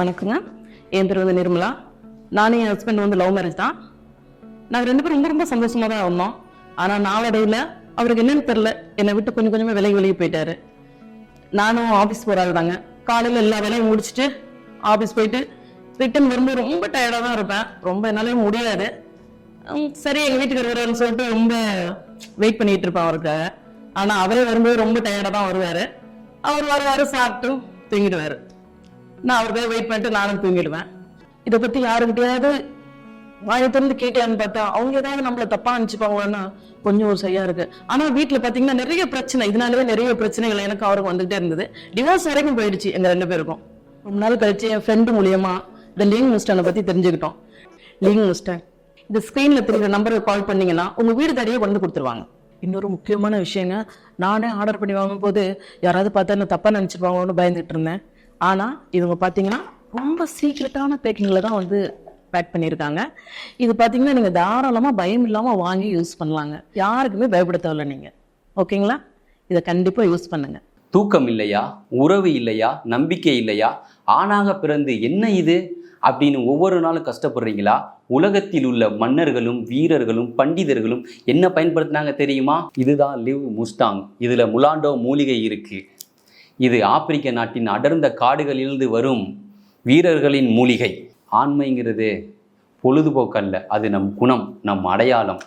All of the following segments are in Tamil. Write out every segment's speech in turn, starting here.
வணக்கங்க. என் பேர் வந்து நிர்மலா. நானும் என் ஹஸ்பண்ட் வந்து லவ் மேரேஜ் தான். நாங்கள் ரெண்டு பேரும் ரொம்ப ரொம்ப சந்தோஷமா தான் இருந்தோம். ஆனால் நாளடைவில் அவருக்கு என்னன்னு தெரில என்னை விட்டு கொஞ்சம் கொஞ்சமாக விலகி விலகி போயிட்டாரு. நானும் ஆஃபீஸ் போகிறாள் தாங்க காலையில் எல்லா வேலையும் முடிச்சுட்டு ஆஃபீஸ் போயிட்டு ரிட்டன் வரும்போது ரொம்ப டயர்டாக தான் இருப்பேன். ரொம்ப என்னாலே முடியாது. சரி எங்கள் வீட்டுக்கு வருவாருன்னு சொல்லிட்டு ரொம்ப வெயிட் பண்ணிட்டு இருப்பேன் அவருக்காக ஆனால் அவரே வரும்போது ரொம்ப டயர்டாக தான் வருவார். அவர் வருவார் சாப்பிட்டும் தூங்கிடுவார். நான் அவருக்காக வெயிட் பண்ணிட்டு நானும் தூங்கிடுவேன். இதை பற்றி யாருக்கிட்டையாவது வாயை திறந்து கேட்டேன்னு பார்த்தா அவங்க ஏதாவது நம்மள தப்பா அனுப்பிச்சுப்பாங்கன்னா கொஞ்சம் ஒரு சரியா இருக்கு. ஆனா வீட்டுல பாத்தீங்கன்னா நிறைய பிரச்சனை இதனாலவே நிறைய பிரச்சனைகள் எனக்கு அவருக்கு வந்துகிட்டே இருந்தது. டிவோர்ஸ் வரைக்கும் போயிடுச்சு எங்க ரெண்டு பேருக்கும். ரொம்ப நாள் கழிச்சு என் ஃப்ரெண்டு மூலியமா இந்த லிங் மிஸ்டனை பத்தி தெரிஞ்சுக்கிட்டோம். லிங் மிஸ்டன் இந்த ஸ்கிரீன்ல தெரியுற நம்பருக்கு கால் பண்ணீங்கன்னா உங்க வீடு தடையே கொண்டு கொடுத்துருவாங்க. இன்னொரு முக்கியமான விஷயங்க நானே ஆர்டர் பண்ணி வாங்கும்போது யாராவது பார்த்தா என்ன தப்பா நினைச்சிருவாங்களோன்னு பயந்துட்டு இருந்தேன். ஆனால் இவங்க பார்த்தீங்கன்னா ரொம்ப சீக்கிரட்டான பேக்கிங்கில் தான் வந்து பேக் பண்ணியிருக்காங்க இது பார்த்தீங்கன்னா நீங்கள் தாராளமாக பயம் இல்லாமல் வாங்கி யூஸ் பண்ணலாங்க. யாருக்குமே பயப்பட தேவையில்ல நீங்கள் ஓகேங்களா? இதை கண்டிப்பாக யூஸ் பண்ணுங்க. தூக்கம் இல்லையா? உறவு இல்லையா? நம்பிக்கை இல்லையா? ஆணாக பிறந்து என்ன இது? அப்படின்னு ஒவ்வொரு நாளும் கஷ்டப்படுறீங்களா? உலகத்தில் உள்ள மன்னர்களும் வீரர்களும் பண்டிதர்களும் என்ன பயன்படுத்தினாங்க தெரியுமா? இதுதான் லிவ் முஸ்டாங் இதில் முலாண்டோ மூலிகை இருக்குது இது ஆப்பிரிக்க நாட்டின் அடர்ந்த காடுகளிலிருந்து வரும் வீரர்களின் மூலிகை. ஆண்மைங்கிறது பொழுதுபோக்கல்ல அது நம் குணம் நம் அடையாளம்.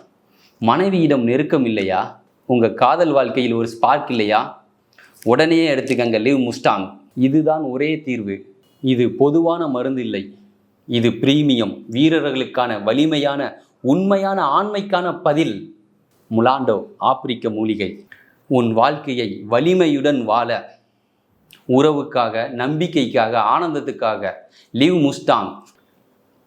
மனைவியிடம் நெருக்கம் இல்லையா? உங்கள் காதல் வாழ்க்கையில் ஒரு ஸ்பார்க் இல்லையா? உடனே எடுத்துக்கங்க லிவ் முஸ்டாங் இதுதான் ஒரே தீர்வு. இது பொதுவான மருந்து இல்லை. இது பிரீமியம் வீரர்களுக்கான வலிமையான உண்மையான ஆண்மைக்கான பதில். முலாண்டோ ஆப்பிரிக்க மூலிகை. உன் வாழ்க்கையை வலிமையுடன் வாழ உறவுக்காக நம்பிக்கைக்காக ஆனந்தத்துக்காக. லிவ் முஸ்டாங்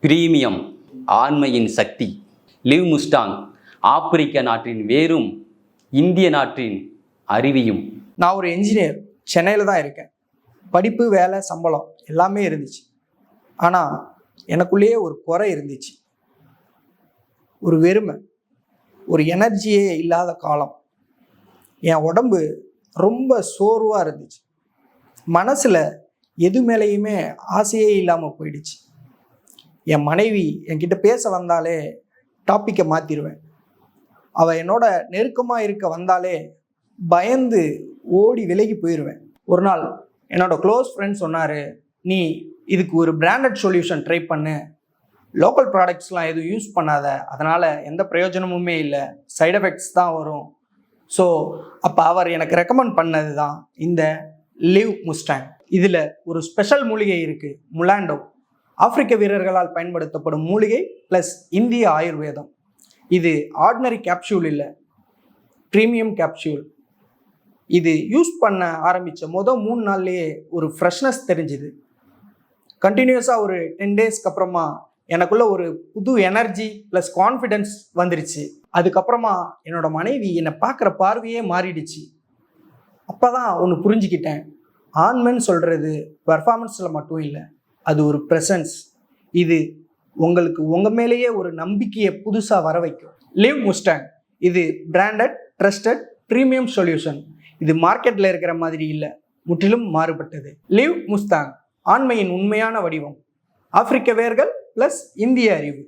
பிரீமியம் ஆண்மையின் சக்தி. லிவ் முஸ்டாங் ஆப்பிரிக்க நாட்டின் வேரும் இந்திய நாட்டின் அறிவியும். நான் ஒரு என்ஜினியர் சென்னையில் தான் இருக்கேன். படிப்பு வேலை சம்பளம் எல்லாமே இருந்துச்சு. ஆனால் எனக்குள்ளேயே ஒரு குறை இருந்துச்சு. ஒரு வெறுமை ஒரு எனர்ஜியே இல்லாத காலம். என் உடம்பு ரொம்ப சோர்வாக இருந்துச்சு. மனசில் எது மேலேயுமே ஆசையே இல்லாமல் போயிடுச்சு. என் மனைவி என்கிட்ட பேச வந்தாலே டாப்பிக்கை மாற்றிடுவேன் அவள் என்னோட நெருக்கமாக இருக்க வந்தாலே பயந்து ஓடி விலகி போயிடுவேன் ஒரு நாள் என்னோட க்ளோஸ் ஃப்ரெண்ட் சொன்னார் நீ இதுக்கு ஒரு பிராண்டட் சொல்யூஷன் ட்ரை பண்ணு. லோக்கல் ப்ராடக்ட்ஸ்லாம் எதுவும் யூஸ் பண்ணாத. அதனால் எந்த பிரயோஜனமுமே இல்லை. சைட் எஃபெக்ட்ஸ் தான் வரும். ஸோ அப்போ அவர் எனக்கு ரெக்கமெண்ட் பண்ணது தான் இந்த லிவ் முஸ்டாங் இதில் ஒரு ஸ்பெஷல் மூலிகை இருக்குது முலாண்டோ ஆப்பிரிக்க வீரர்களால் பயன்படுத்தப்படும் மூலிகை ப்ளஸ் இந்திய ஆயுர்வேதம். இது ஆர்டினரி கேப்சூல் இல்லை ப்ரீமியம் கேப்சூல் இது யூஸ் பண்ண ஆரம்பித்த மொதல் மூணு நாள்லேயே ஒரு ஃப்ரெஷ்னஸ் தெரிஞ்சுது. கண்டினியூஸாக ஒரு டென் டேஸ்க்கு அப்புறமா எனக்குள்ள ஒரு புது எனர்ஜி ப்ளஸ் கான்ஃபிடென்ஸ் வந்துருச்சு. அதுக்கப்புறமா என்னோட மனைவி என்னை பார்க்குற பார்வையே மாறிடுச்சு. அப்போ தான் ஒன்று புரிஞ்சுக்கிட்டேன். ஆண்மன் சொல்கிறது பர்ஃபார்மன்ஸில் மட்டும் இல்லை அது ஒரு ப்ரெசன்ஸ் இது உங்களுக்கு உங்கள் மேலேயே ஒரு நம்பிக்கையை புதுசாக வர வைக்கும். லிவ் முஸ்டாங் இது பிராண்டட் ட்ரஸ்டட் ப்ரீமியம் சொல்யூஷன் இது மார்க்கெட்டில் இருக்கிற மாதிரி இல்லை முற்றிலும் மாறுபட்டது. லிவ் முஸ்தாங் ஆண்மையின் உண்மையான வடிவம். ஆப்பிரிக்க வேர்கள் ப்ளஸ் இந்திய அறிவு.